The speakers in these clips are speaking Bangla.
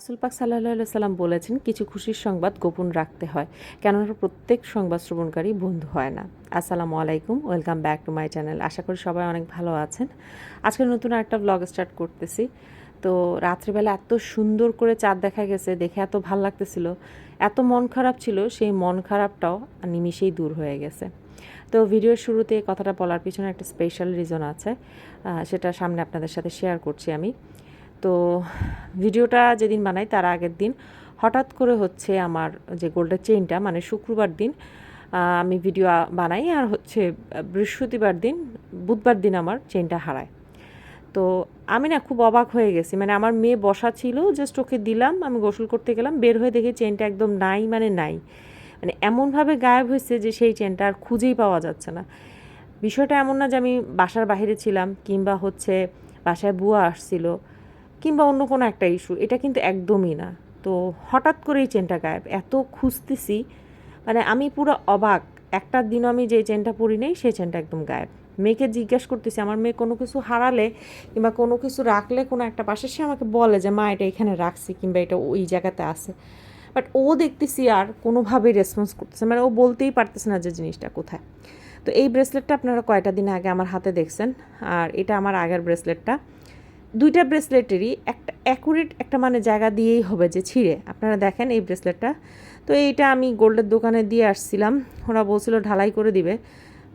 রাসুলপাক সাল্লাহ সাল্লাম বলেছেন, কিছু খুশির সংবাদ গোপন রাখতে হয়, কেননা প্রত্যেক সংবাদ শ্রবণকারী বন্ধু হয় না। আসসালামু আলাইকুম, welcome back to my channel. আশা করি সবাই অনেক ভালো আছেন। আজকে নতুন একটা ব্লগ স্টার্ট করতেছি। তো রাত্রিবেলা এত সুন্দর করে চাঁদ দেখা গেছে, দেখে এত ভালো লাগতেছিল, এত মন খারাপ ছিল, সেই মন খারাপটাও নিমিষেই দূর হয়ে গেছে। তো ভিডিওর শুরুতে কথাটা বলার পিছনে একটা স্পেশাল রিজন আছে সেটা সামনে আপনাদের সাথে শেয়ার করছি আমি। তো ভিডিওটা যেদিন বানাই তার আগের দিন হঠাৎ করে হচ্ছে আমার যে গোল্ডের চেইনটা মানে শুক্রবার দিন আমি ভিডিও বানাই আর হচ্ছে বৃহস্পতিবার দিন, বুধবার দিন আমার চেইনটা হারায়। তো আমি না খুব অবাক হয়ে গেছি মানে আমার মেয়ে বসা ছিল জাস্ট ওকে দিলাম, আমি গোসল করতে গেলাম, বের হয়ে দেখি চেনটা একদম নাই মানে নাই। মানে এমনভাবে গায়েব হয়েছে যে সেই চেনটা আর খুঁজেই পাওয়া যাচ্ছে না। বিষয়টা এমন না যে আমি বাসার বাইরে ছিলাম, কিংবা হচ্ছে বাসায় বুয়া আসছিল কিংবা অন্য কোনো একটা ইস্যু এটা কিন্তু একদমই না। তো হঠাৎ করেই চেনটা গায়েব। এত খুঁজতেছি মানে আমি পুরো অবাক। একটা দিনও আমি যে চেনটা পরি নেই সেই চেনটা একদম গায়েব। মেয়েকে জিজ্ঞেস করতেছি, আমার মেয়ে কোনো কিছু হারালে কিংবা কোনো কিছু রাখলে কোনো একটা পাশে? সে আমাকে বলে যে, মা, এটা এখানে রাখছি কিংবা এটা ওই জায়গাতে আছে। বাট ও দেখতেছি আর কোনোভাবেই রেসপন্স করতেছে মানে ও বলতেই পারতেছে না যে জিনিসটা কোথায়। তো এই ব্রেসলেটটা আপনারা কয়টা দিন আগে আমার হাতে দেখছেন? আর এটা আমার আগের ব্রেসলেটটা দুইটা ব্রেসলেটেরই একটা অ্যাকুরেট একটা মানে জায়গা দিয়েই হবে যে ছিঁড়ে। আপনারা দেখেন এই ব্রেসলেটটা। তো এইটা আমি গোল্ডের দোকানে দিয়ে আসছিলাম। ওরা বলছিল ঢালাই করে দিবে।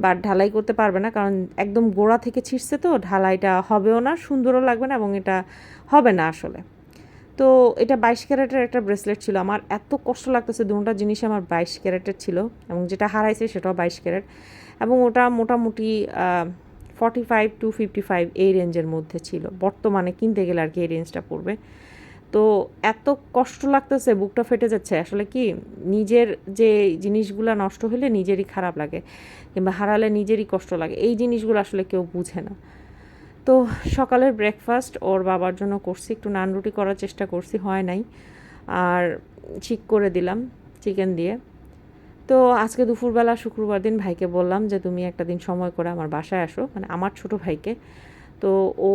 বাট ঢালাই করতে পারবে না কারণ একদম গোড়া থেকে ছিঁড়ছে তো, ঢালাইটা হবেও না, সুন্দরও লাগবে না এবং এটা হবে না আসলে। তো এটা বাইশ ক্যারেটের একটা ব্রেসলেট ছিল। আমার এত কষ্ট লাগতেছে, দুটা জিনিস আমার বাইশ ক্যারেটের ছিল এবং যেটা হারাইছে সেটাও বাইশ ক্যারেট। এবং ওটা মোটামুটি forty five to fifty five এই রেঞ্জের মধ্যে ছিল। বর্তমানে কিনতে গেলে আর কি এই রেঞ্জটা পড়বে। তো এত কষ্ট লাগতেছে, বুকটা ফেটে যাচ্ছে। আসলে কি, নিজের যে জিনিসগুলো নষ্ট হলে নিজেরই খারাপ লাগে, কিংবা হারালে নিজেরই কষ্ট লাগে। এই জিনিসগুলো আসলে কেউ বুঝে না। তো সকালের ব্রেকফাস্ট ওর বাবার জন্য করছি, একটু নান রুটি করার চেষ্টা করছি, হয় নাই। আর ঠিক করে দিলাম চিকেন দিয়ে। তো আজকে দুপুরবেলা শুক্রবার দিন ভাইকে বললাম যে, তুমি একটা দিন সময় করে আমার বাসায় আসো। মানে আমার ছোট ভাইকে। তো ও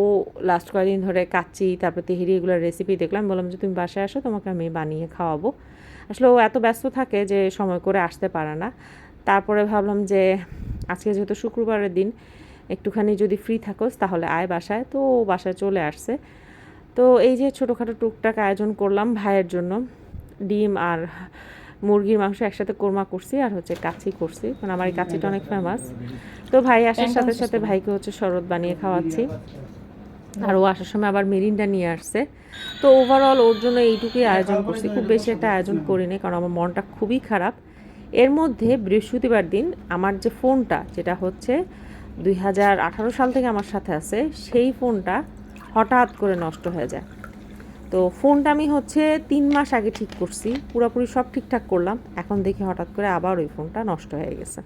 লাস্ট কয়েকদিন ধরে কাচ্চি, তারপর তেহেরি এগুলোর রেসিপি দেখলাম। বললাম যে, তুমি বাসায় আসো, তোমাকে আমি বানিয়ে খাওয়াবো। আসলে ও এত ব্যস্ত থাকে যে, সময় করে আসতে পারে না। তারপরে ভাবলাম যে, আজকে যেহেতু শুক্রবারের দিন, একটুখানি যদি ফ্রি থাকোস, তাহলে আয় বাসায়। তো ও বাসায় চলে আসছে। তো এই যে, ছোটোখাটো টুকটাক আয়োজন করলাম ভাইয়ের জন্য। ডিম আর মুরগির মাংস একসাথে কোরমা করছি আর হচ্ছে কাচি করছি। কারণ আমার এই কাচিটা অনেক ফেমাস তো ভাই আসার সাথে সাথে ভাইকে হচ্ছে শরবত বানিয়ে খাওয়াচ্ছি। আর ও আসার সময় আবার মেরিনটা নিয়ে আসছে। তো ওভারঅল ওর জন্য এইটুকুই আয়োজন করছি। খুব বেশি একটা আয়োজন করিনি কারণ আমার মনটা খুবই খারাপ। এর মধ্যে বৃহস্পতিবার দিন আমার যে ফোনটা যেটা হচ্ছে দুই হাজার আঠারো সাল থেকে আমার সাথে আছে সেই ফোনটা হঠাৎ করে নষ্ট হয়ে যায়। তো ফোনটা আমি হচ্ছে তিন মাস আগে ঠিক করছি, পুরোপুরি সব ঠিকঠাক করলাম। এখন দেখি হঠাৎ করে আবার ওই ফোনটা নষ্ট হয়ে গেছে।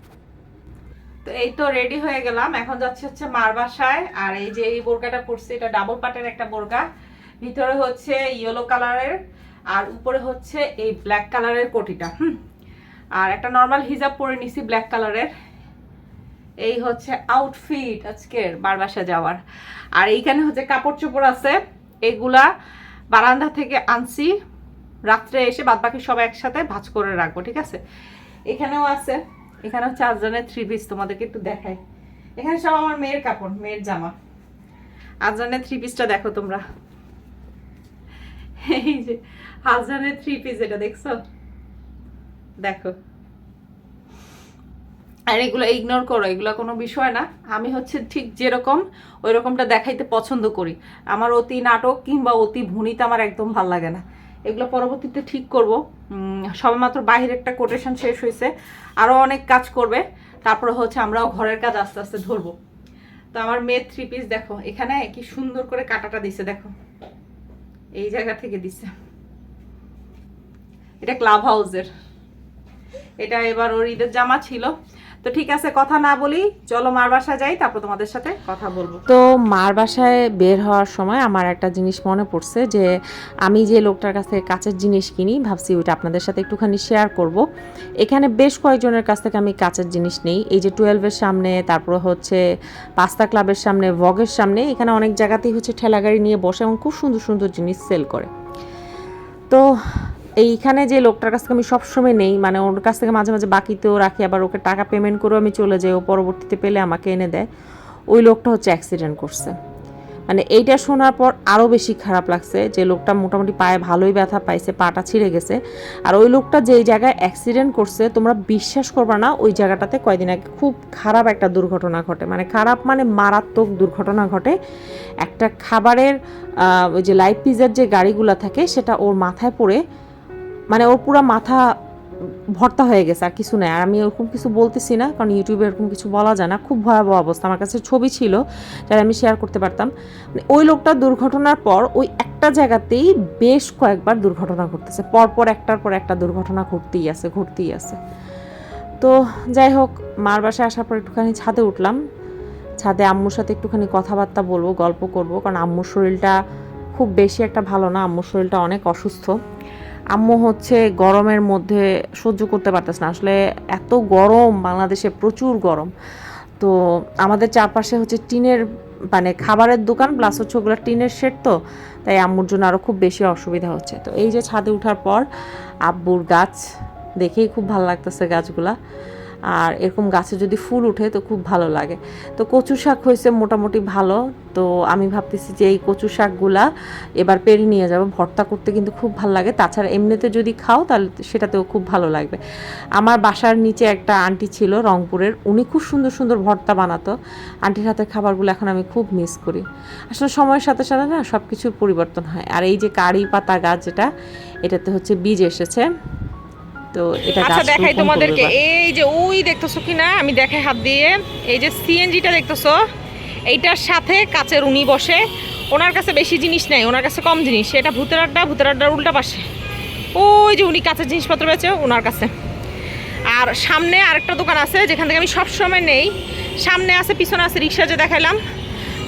তো এই তো রেডি হয়ে গেলাম। এখন যাচ্ছে হচ্ছে মার বাসায়। আর এই যে এই বোরকাটা পরছি, এটা ডাবল পাটের একটা বোরকা। ভিতরে হচ্ছে ইয়েলো কালারের আর উপরে হচ্ছে এই ব্ল্যাক কালারের কোটিটা, হুম। আর একটা নর্মাল হিজাব পরে নিছি ব্ল্যাক কালারের এই হচ্ছে আউটফিট আজকের বার বাসা যাওয়ার। আর এইখানে হচ্ছে কাপড় চোপড় আছে। এগুলা বারান্দা থেকে আনছি। রাত্রে এসে বাদ বাকি সব একসাথে ভাঁজ করে রাখব, ঠিক আছে? এখানেও আছে। এখানেও চারজনের থ্রি পিস তোমাদেরকে একটু দেখাই। এখানে সব আমার মেয়ের কাপড়, মেয়ের জামা। আজরানের থ্রি পিসটা দেখো তোমরা। এই যে আজরানের থ্রি পিস এটা দেখছ? দেখো। আর এগুলো ইগনোর করো এগুলো কোনো বিষয় না। আমি হচ্ছে ঠিক যেরকম ওই রকমটা দেখাইতে পছন্দ করি। আমার অতি নাটক কিংবা অতি ভুনিতে আমার একদম ভালো লাগে না। এগুলো পরবর্তীতে ঠিক করব। উম, সবেমাত্র বাহির একটা কোটেশন শেষ হয়েছে আরও অনেক কাজ করবে। তারপরে হচ্ছে আমরাও ঘরের কাজ আস্তে আস্তে ধরবো। তো আমার মেয়ের থ্রি পিস দেখো। এখানে কি সুন্দর করে কাটাটা দিছে দেখো। এই জায়গা থেকে দিছে। এটা ক্লাব হাউসের এটা এবার ওর ঈদের জামা ছিল। তো ঠিক আছে, কথা না বলি, চলো মার বাসা যাই, তারপর তোমাদের সাথে কথা বলব। তো মার বাসায় বের হওয়ার সময় আমার একটা জিনিস মনে পড়ছে যে আমি যে লোকটার কাছে কাচের জিনিস কিনি, ভাবছি ওইটা আপনাদের সাথে একটুখানি শেয়ার করব। এখানে বেশ কয়েকজনের কাছ থেকে আমি কাচের জিনিস নেই। এই যে টুয়েলভের সামনে, তারপর হচ্ছে পাস্তা ক্লাবের সামনে ভগের সামনে, এখানে অনেক জায়গাতেই হচ্ছে ঠেলাগাড়ি নিয়ে বসে এবং খুব সুন্দর সুন্দর জিনিস সেল করে। তো এইখানে যে লোকটার কাছ থেকে আমি সবসময় নেই মানে ওর কাছ থেকে মাঝে মাঝে বাকিতেও রাখি, আবার ওকে টাকা পেমেন্ট করেও আমি চলে যাই, ও পরবর্তীতে পেলে আমাকে এনে দেয়। ওই লোকটা হচ্ছে অ্যাক্সিডেন্ট করছে। মানে এইটা শোনার পর আরও বেশি খারাপ লাগছে যে লোকটা মোটামুটি পায়ে ভালোই ব্যথা পাইছে, পাটা ছিঁড়ে গেছে। আর ওই লোকটা যেই জায়গায় অ্যাক্সিডেন্ট করছে, তোমরা বিশ্বাস করবে না, ওই জায়গাটাতে কয়দিন আগে খুব খারাপ একটা দুর্ঘটনা ঘটে। মানে খারাপ মানে মারাত্মক দুর্ঘটনা ঘটে। একটা খাবারের ওই যে লাইফ পিজার যে গাড়িগুলো থাকে, সেটা ওর মাথায় পড়ে মানে ওর পুরো মাথা ভর্তা হয়ে গেছে, আর কিছু নেই। আর আমি ওরকম কিছু বলতেছি না, কারণ ইউটিউবে এরকম কিছু বলা যায় না। খুব ভয়াবহ অবস্থা। আমার কাছে ছবি ছিল যারা আমি শেয়ার করতে পারতাম। ওই লোকটা দুর্ঘটনার পর ওই একটা জায়গাতেই বেশ কয়েকবার দুর্ঘটনা ঘটতেছে। পরপর একটার পর একটা দুর্ঘটনা ঘটতেই আছে ঘটতেই আছে। তো যাই হোক, মার বাসায় আসার পর একটুখানি ছাদে উঠলাম। ছাদে আম্মুর সাথে একটুখানি কথাবার্তা বলব, গল্প করব, কারণ আম্মুর শরীরটা খুব বেশি একটা ভালো না। আম্মুর শরীরটা অনেক অসুস্থ। আম্মু হচ্ছে গরমের মধ্যে সহ্য করতে পারতেছে না। আসলে এত গরম, বাংলাদেশে প্রচুর গরম। তো আমাদের চারপাশে হচ্ছে টিনের মানে খাবারের দোকান প্লাস হচ্ছে ওগুলো টিনের শেড তো। তাই আম্মুর জন্য আরও খুব বেশি অসুবিধা হচ্ছে। তো এই যে ছাদে ওঠার পর আব্বুর গাছ দেখেই খুব ভালো লাগতেছে গাছগুলা। আর এরকম গাছে যদি ফুল উঠে তো খুব ভালো লাগে। তো কচু শাক হয়েছে মোটামুটি ভালো। তো আমি ভাবতেছি যে এই কচু শাকগুলা এবার পেরে নিয়ে যাব। ভর্তা করতে কিন্তু খুব ভালো লাগে। তাছাড়া এমনিতে যদি খাও তাহলে সেটাতেও খুব ভালো লাগবে। আমার বাসার নিচে একটা আন্টি ছিল রংপুরের। উনি খুব সুন্দর সুন্দর ভর্তা বানাতো। আন্টির হাতের খাবারগুলো এখন আমি খুব মিস করি। আসলে সময়ের সাথে সাথে না সব কিছুর পরিবর্তন হয়। আর এই যে কারি পাতা গাছ যেটা, এটাতে হচ্ছে বীজ এসেছে। তো এটা আচ্ছা দেখাই তোমাদেরকে। এই যে ওই দেখতেছো কি না আমি দেখাই হাত দিয়ে। এই যে সিএনজিটা দেখতেছো? এইটার সাথে কাচের উনি বসে। ওনার কাছে বেশি জিনিস নেই ওনার কাছে কম জিনিস। এটা ভূতের আড্ডা ভূতের আড্ডার উল্টা পাশে। ওই যে উনি কাঁচের জিনিসপত্র বেচে ওনার কাছে। আর সামনে আরেকটা দোকান আছে যেখান থেকে আমি সব সময় নেই। সামনে আছে পিছনে আছে রিক্সা যে দেখাইলাম।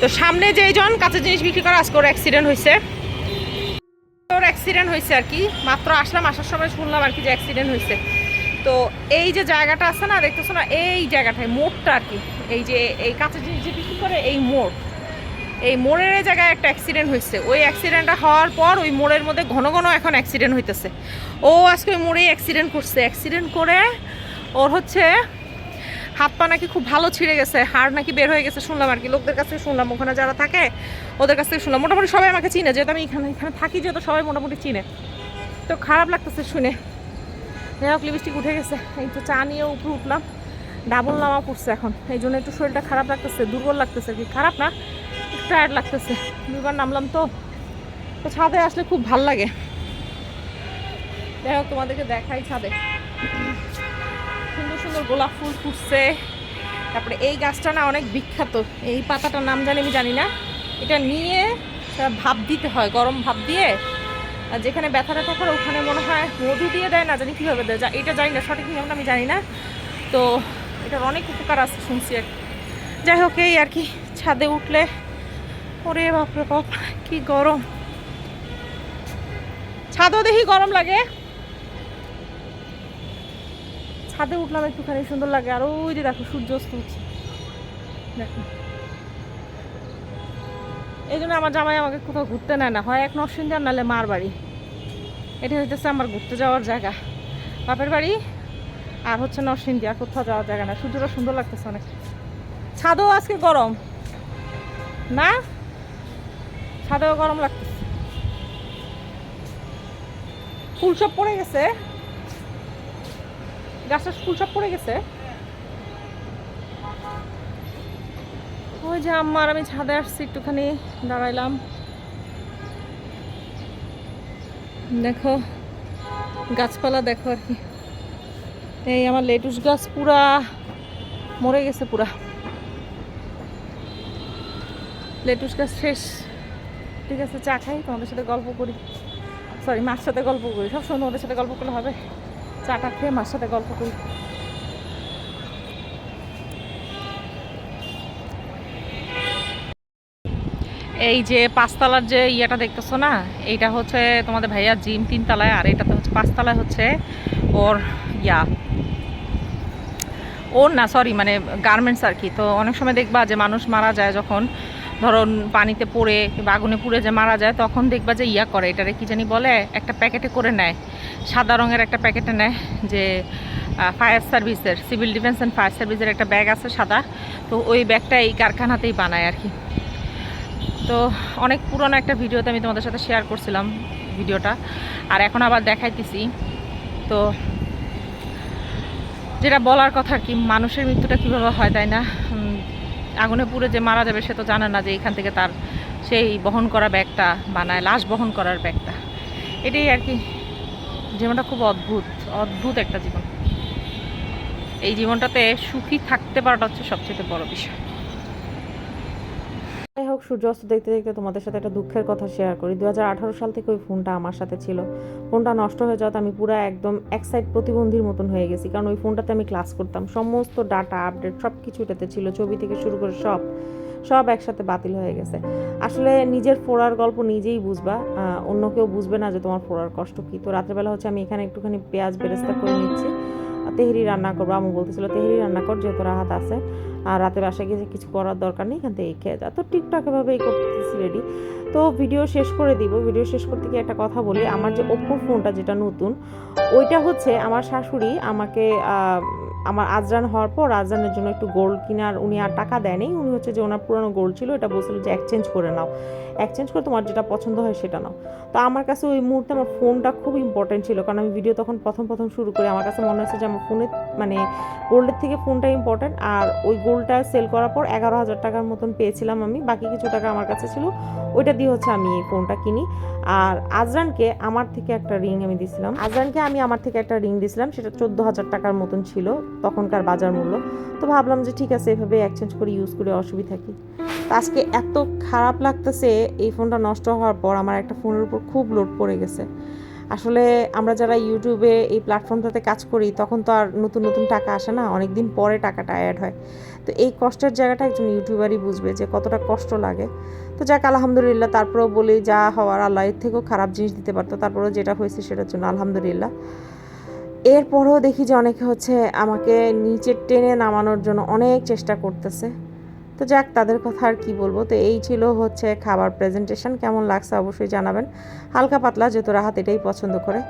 তো সামনে যে জন কাঁচের জিনিস বিক্রি করে আজকে ওর অ্যাক্সিডেন্ট হয়েছে অ্যাক্সিডেন্ট হয়েছে আর কি। মাত্র আসলাম, আসার সময় শুনলাম আর কি যে অ্যাক্সিডেন্ট হয়েছে। তো এই যে জায়গাটা আছে না, দেখতেছো না, এই জায়গাটায়, মোড়টা আর কি। এই যে, এই কাঁচা জিনিস যে বিক্রি করে, এই মোড়। এই মোড়ের জায়গায় একটা অ্যাক্সিডেন্ট হয়েছে। ওই অ্যাক্সিডেন্টটা হওয়ার পর ওই মোড়ের মধ্যে ঘন ঘন এখন অ্যাক্সিডেন্ট হইতেছে। ও আজকে ওই মোড়েই অ্যাক্সিডেন্ট করছে। অ্যাক্সিডেন্ট করে ওর হচ্ছে হাত পা নাকি খুব ভালো ছিঁড়ে গেছে, হাড় নাকি বের হয়ে গেছে, শুনলাম আর কি। লোকদের কাছে শুনলাম, ওখানে যারা থাকে, ওদের কাছ থেকে শুনলাম। মোটামুটি সবাই আমাকে চিনে, যেহেতু আমি এখানে এখানে থাকি, যেহেতু সবাই মোটামুটি চিনে। তো খারাপ লাগতেছে শুনে। যাই হোক লিপস্টিক উঠে গেছে। তো চা নিয়ে উপরে উঠলাম। ডাবল নামা পড়ছে এখন। এই জন্য একটু শরীরটা খারাপ লাগতেছে, দুর্বল লাগতেছে কি। খারাপ না, একটু টায়ার্ড লাগতেছে। দুবার নামলাম তো। তো ছাদে আসলে খুব ভালো লাগে। যাই হোক, তোমাদেরকে দেখাই ছাদে। সুন্দর সুন্দর গোলাপ ফুল ফুটছে। তারপরে এই গাছটা না অনেক বিখ্যাত। এই পাতাটার নাম জানি আমি জানি না। এটা নিয়ে ভাপ দিতে হয়, গরম ভাপ দিয়ে। আর যেখানে ব্যথা ব্যথা করে ওখানে মনে হয় মধু দিয়ে দেয় না, জানি কীভাবে দেয়। যা- এটা জানি না, সঠিক নিয়মটা আমি জানি না। তো এটার অনেক উপকার আছে শুনছি আর যাই হোক, এই আর কি, ছাদে উঠলে। ওরে বাপরে বাপ, কি গরম। ছাদও দেখি গরম লাগে। ছাদে উঠলাম একটুখানি, সুন্দর লাগে। আর ওই যে দেখো সূর্য অস্ত উঠছে দেখো। এই জন্য আমার জামাই আমাকে কোথাও ঘুরতে নেয় না। হয় এক নরসিংদার, নাহলে মার বাড়ি। এটা হইতেছে আমার ঘুরতে যাওয়ার জায়গা। বাপের বাড়ি আর হচ্ছে নরসিংদী, আর কোথাও যাওয়ার জায়গা না। সূর্যটা সুন্দর লাগতেছে অনেক। ছাদও আজকে গরম। না? ছাদেও গরম লাগতেছে। ফুল সব পড়ে গেছে। গাছটা ফুল সব পড়ে গেছে। ওই যে আম্মার আমি ছাদে আসছি, একটুখানি দাঁড়াইলাম। দেখো, গাছপালা দেখো আর কি। এই আমার লেটুস গাছ পুরা মরে গেছে পুরা। লেটুস গাছ শেষ। ঠিক আছে, চা খাই, তোমাদের সাথে গল্প করি। সরি মার সাথে গল্প করি। সবসময় তোমাদের সাথে গল্প করলে হবে। চাটা খেয়ে মার সাথে গল্প করি। এই যে পাঁচতলার যে ইয়েটা দেখতেছো না, এইটা হচ্ছে তোমাদের ভাইয়া জিম তিনতলায়, আর এটাতে হচ্ছে পাঁচতলায় হচ্ছে ওর ইয়া। ওর না সরি মানে গার্মেন্টস আর কি। তো অনেক সময় দেখবা যে মানুষ মারা যায় যখন ধরুন পানিতে পড়ে কিংবা আগুনে পুড়ে যে মারা যায়, তখন দেখবা যে ইয়া করে, এটারে কি জানি বলে, একটা প্যাকেটে করে নেয়। সাদা রঙের একটা প্যাকেটে নেয় যে ফায়ার সার্ভিসের, সিভিল ডিফেন্স অ্যান্ড ফায়ার সার্ভিসের একটা ব্যাগ আছে সাদা। তো ওই ব্যাগটা এই কারখানাতেই বানায় আর কি। তো অনেক পুরনো একটা ভিডিওতে আমি তোমাদের সাথে শেয়ার করছিলাম ভিডিওটা। আর এখন আবার দেখাইতেছি। তো যেটা বলার কথা কি, মানুষের মৃত্যুটা কীভাবে হয় তাই না? আগুনে পুড়ে যে মারা যাবে সে তো জানে না যে এখান থেকে তার সেই বহন করা ব্যাগটা বানায়, লাশ বহন করার ব্যাগটা। এটাই আর কি জীবনটা খুব অদ্ভুত অদ্ভুত একটা জীবন। এই জীবনটাতে সুখী থাকতে পারাটা হচ্ছে সবচেয়ে বড় বিষয়। হোক, সূর্যাস্ত দেখতে দেখতে তোমাদের সাথে একটা দুঃখের কথা শেয়ার করি। দু হাজার আঠারো সাল থেকে ওই ফোনটা আমার সাথে ছিল। ফোনটা নষ্ট হয়ে যাওয়াতে আমি পুরো একদম এক সাইড প্রতিবন্ধীর মতন হয়ে গেছি। কারণ ওই ফোনটাতে আমি ক্লাস করতাম। সমস্ত ডাটা আপডেট সব কিছু এটাতে ছিল। ছবি থেকে শুরু করে সব সব একসাথে বাতিল হয়ে গেছে। আসলে নিজের ফোড়ার গল্প নিজেই বুঝবা। অন্য কেউ বুঝবে না যে তোমার ফোড়ার কষ্ট কী। তো রাত্রেবেলা হচ্ছে আমি এখানে একটুখানি পেঁয়াজ বেরেস্তা করে নিচ্ছি। তেহরি রান্না করব। আমু বলতেছিল, তেহরি রান্না কর, যেহেতু রাহাত আছে, আর রাতে বাসায় গিয়ে কিছু করার দরকার নেই, এখান থেকে খেয়ে যা। তো টিকটক এভাবেই করতেছি রেডি তো ভিডিও শেষ করে দিব। ভিডিও শেষ করতে গিয়ে একটা কথা বলি। আমার যে ওপো ফোনটা যেটা নতুন, ওইটা হচ্ছে আমার শাশুড়ি আমাকে আমার আজরান হওয়ার পর আজরানের জন্য একটু গোল্ড কেনার উনি আর টাকা দেয়নি। উনি হচ্ছে যে ওনার পুরনো গোল্ড ছিল, এটা বলছিল যে এক্সচেঞ্জ করে নাও। এক্সচেঞ্জ করে তোমার যেটা পছন্দ হয় সেটা নাও। তো আমার কাছে ওই মুহূর্তে আমার ফোনটা খুব ইম্পর্টেন্ট ছিল, কারণ আমি ভিডিও তখন প্রথম প্রথম শুরু করি। আমার কাছে মনে হচ্ছে যে আমার ফোনের মানে গোল্ডের থেকে ফোনটা ইম্পর্টেন্ট আর ওই গোল্ডটা সেল করার পর এগারো হাজার টাকার মতন পেয়েছিলাম আমি, বাকি কিছু টাকা আমার কাছে ছিল, ওইটা দিয়ে হচ্ছে আমি এই ফোনটা কিনি। আর আজরানকে আমার থেকে একটা রিং আমি দিছিলাম। আজরানকে আমি আমার থেকে একটা রিং দিছিলাম, সেটা চোদ্দ হাজার টাকার মতন ছিল। তখনকার বাজার মূল্য। তো ভাবলাম যে ঠিক আছে, এভাবে এক্সচেঞ্জ করে ইউজ করে অসুবিধা কি? তো আজকে এত খারাপ লাগতেছে, এই ফোনটা নষ্ট হওয়ার পর আমার একটা ফোনের উপর খুব লোড পড়ে গেছে। আসলে আমরা যারা ইউটিউবে এই প্ল্যাটফর্মটাতে কাজ করি, তখন তো আর নতুন নতুন টাকা আসে না অনেক দিন পরে টাকাটা অ্যাড হয়। তো এই কষ্টের জায়গাটা একজন ইউটিউবারই বুঝবে যে কতটা কষ্ট লাগে। তো যাক, আলহামদুলিল্লাহ, তারপরেও বলি যা হওয়ার আল্লাহ, এর থেকেও খারাপ জিনিস দিতে পারতো, তারপরেও যেটা হয়েছে সেটার জন্য আলহামদুলিল্লাহ। এরপরেও দেখি যে অনেকে হচ্ছে আমাকে নিচে টেনে নামানোর জন্য অনেক চেষ্টা করতেছে। তো যাক, তাদের কথা আর কি বলব? তো এই ছিল হচ্ছে খাবার প্রেজেন্টেশন কেমন লাগছে অবশ্যই জানাবেন। হালকা পাতলা, যেহেতু রাহাত এটাই পছন্দ করে।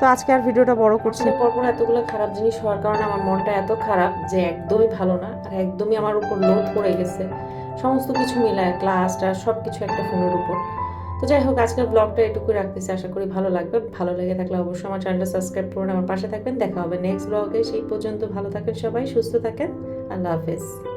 তো আজকে আর ভিডিওটা বড় করছি। পরপর এতগুলো খারাপ জিনিস হওয়ার কারণে আমার মনটা এত খারাপ যে একদমই ভালো না। আর একদমই আমার উপর লোড পড়ে গেছে। সমস্ত কিছু মিলায় ক্লাস ক্লাসটা সব কিছু একটা ফোনের উপর। তো যাই হোক, আজকের ব্লগটা এটুকু রাখতেছি। আশা করি ভালো লাগবে। ভালো লেগে থাকলে অবশ্যই আমার চ্যানেলটা সাবস্ক্রাইব করুন। আমার পাশে থাকবেন। দেখা হবে নেক্সট ব্লগে সেই পর্যন্ত ভালো থাকেন সবাই, সুস্থ থাকেন। আল্লাহ হাফেজ।